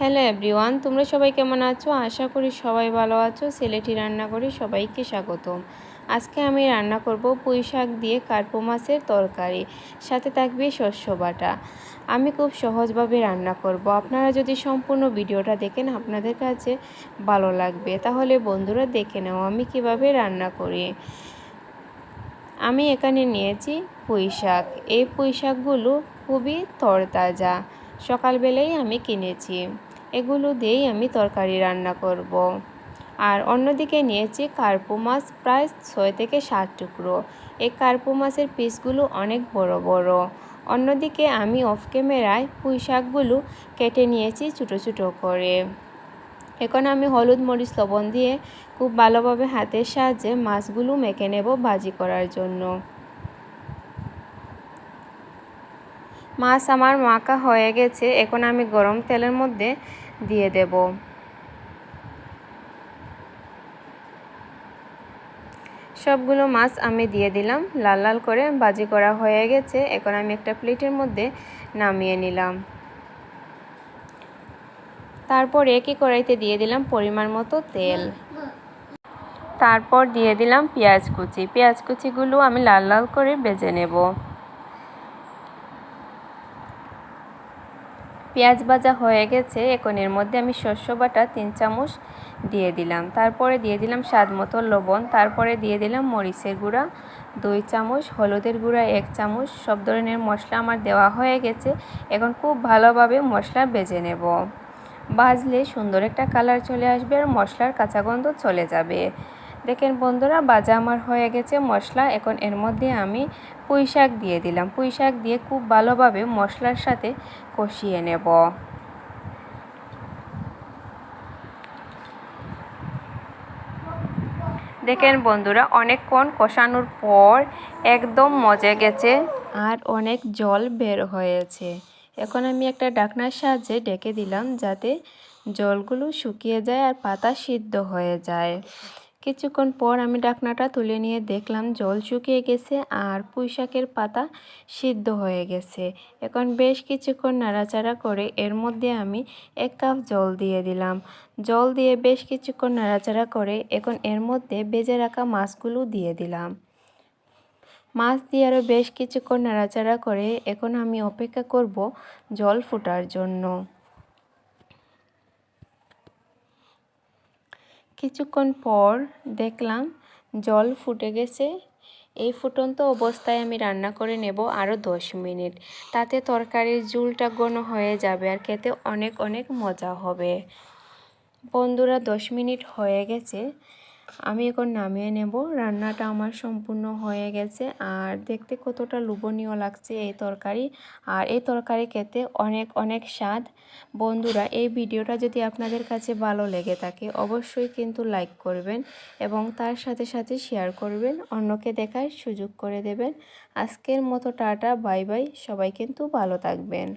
Hello everyone, তোমরা সবাই কেমন আছো? আশা করি সবাই ভালো আছো। সিলেটি রান্না করি সবাইকে স্বাগতম। আজকে আমি রান্না করব পুঁই শাক দিয়ে কার্পো মাছের তরকারি, সাথে থাকবে শস্য বাটা। আমি খুব সহজভাবে রান্না করব। আপনারা যদি সম্পূর্ণ ভিডিওটা দেখেন, আপনাদের কাছে ভালো লাগবে। তাহলে বন্ধুরা দেখে নাও আমি কীভাবে রান্না করি। আমি এখানে নিয়েছি পুঁই শাক। এই পুঁই শাকগুলো খুবই তরতাজা। সকালবেলাই আমি কিনেছি। এগুলো দিয়েই আমি তরকারি রান্না করব। আর অন্যদিকে নিয়েছি কার্পু মাছ, প্রায় ছয় থেকে সাত টুকরো। এই কার্পু মাছের পিসগুলো অনেক বড় বড়। অন্যদিকে আমি অফ ক্যামেরায় পুঁই শাকগুলো কেটে নিয়েছি ছোটো ছোটো করে। এখন আমি হলুদ মরিচ, লবণ দিয়ে খুব ভালোভাবে হাতের সাহায্যে মাছগুলো মেখে নেব ভাজি করার জন্য। মাছ আমার মাখা হয়ে গেছে, এখন আমি গরম তেলের মধ্যে দিয়ে দেব। সবগুলো মাছ আমি দিয়ে দিলাম, লাল লাল করে বাজি করা হয়ে গেছে, এখন আমি একটা প্লেটের মধ্যে নামিয়ে নিলাম। তারপর একই কড়াইতে দিয়ে দিলাম পরিমাণ মতো তেল। তারপর দিয়ে দিলাম পেঁয়াজ কুচি, পেঁয়াজ কুচিগুলো আমি লাল লাল করে বেজে নেব। পেঁয়াজ ভাজা হয়ে গেছে এখন এর মধ্যে আমি শস্য বাটা তিন চামচ দিয়ে দিলাম। তারপরে দিয়ে দিলাম স্বাদ মতো লবণ, তারপরে দিয়ে দিলাম মরিচের গুঁড়া, দুই চামচ হলুদের গুঁড়া, এক চামচ, সব ধরনের মশলা আমার দেওয়া হয়ে গেছে। এখন খুব ভালোভাবে মশলা বেজে নেব। ভাজলে সুন্দর একটা কালার চলে আসবে আর মশলার কাঁচা গন্ধ চলে যাবে। দেখেন বন্ধুরা, বাজা আমার হয়ে গেছে মশলা। এখন এর মধ্যে আমি পুঁই শাক দিয়ে দিলাম। পুঁই শাক দিয়ে খুব ভালোভাবে মশলার সাথে কষিয়ে নেব। দেখেন বন্ধুরা, অনেকক্ষণ কষানোর পর একদম মজে গেছে আর অনেক জল বের হয়েছে। এখন আমি একটা ডাকনার সাহায্যে ডেকে দিলাম যাতে জলগুলো শুকিয়ে যায় আর পাতা সিদ্ধ হয়ে যায়। কিছুক্ষণ পর আমি ডাকনাটা তুলে নিয়ে দেখলাম জল শুকিয়ে গেছে আর পুঁই শাকের পাতা সিদ্ধ হয়ে গেছে। এখন বেশ কিছুক্ষণ নাড়াচাড়া করে এর মধ্যে আমি এক কাপ জল দিয়ে দিলাম। জল দিয়ে বেশ কিছুক্ষণ নাড়াচাড়া করে এখন এর মধ্যে বেজে রাখা মাছগুলো দিয়ে দিলাম। মাছ দিয়ে আরও বেশ কিছুক্ষণ নাড়াচাড়া করে এখন আমি অপেক্ষা করব জল ফুটার জন্য। কিছুক্ষণ পর দেখলাম জল ফুটে গেছে। এই ফুটন্ত অবস্থায় আমি রান্না করে নেব আরও দশ মিনিট। তাতে তরকারির ঝুলটা ঘন হয়ে যাবে আর খেতে অনেক অনেক মজা হবে। বন্ধুরা, দশ মিনিট হয়ে গেছে। আমি এখন নামিয়ে নেব। রান্নাটা আমার সম্পূর্ণ হয়ে গেছে। আর দেখতে কতটা লোভনীয় লাগছে এই তরকারি। আর এই তরকারি খেতে অনেক অনেক স্বাদ। বন্ধুরা, এই ভিডিওটা যদি আপনাদের কাছে ভালো লেগে থাকে, অবশ্যই কিন্তু লাইক করবেন এবং তার সাথে সাথে শেয়ার করবেন। অন্যকে দেখার সুযোগ করে দেবেন। আজকের মতো টাটা, বাই বাই। সবাই কিন্তু ভালো থাকবেন।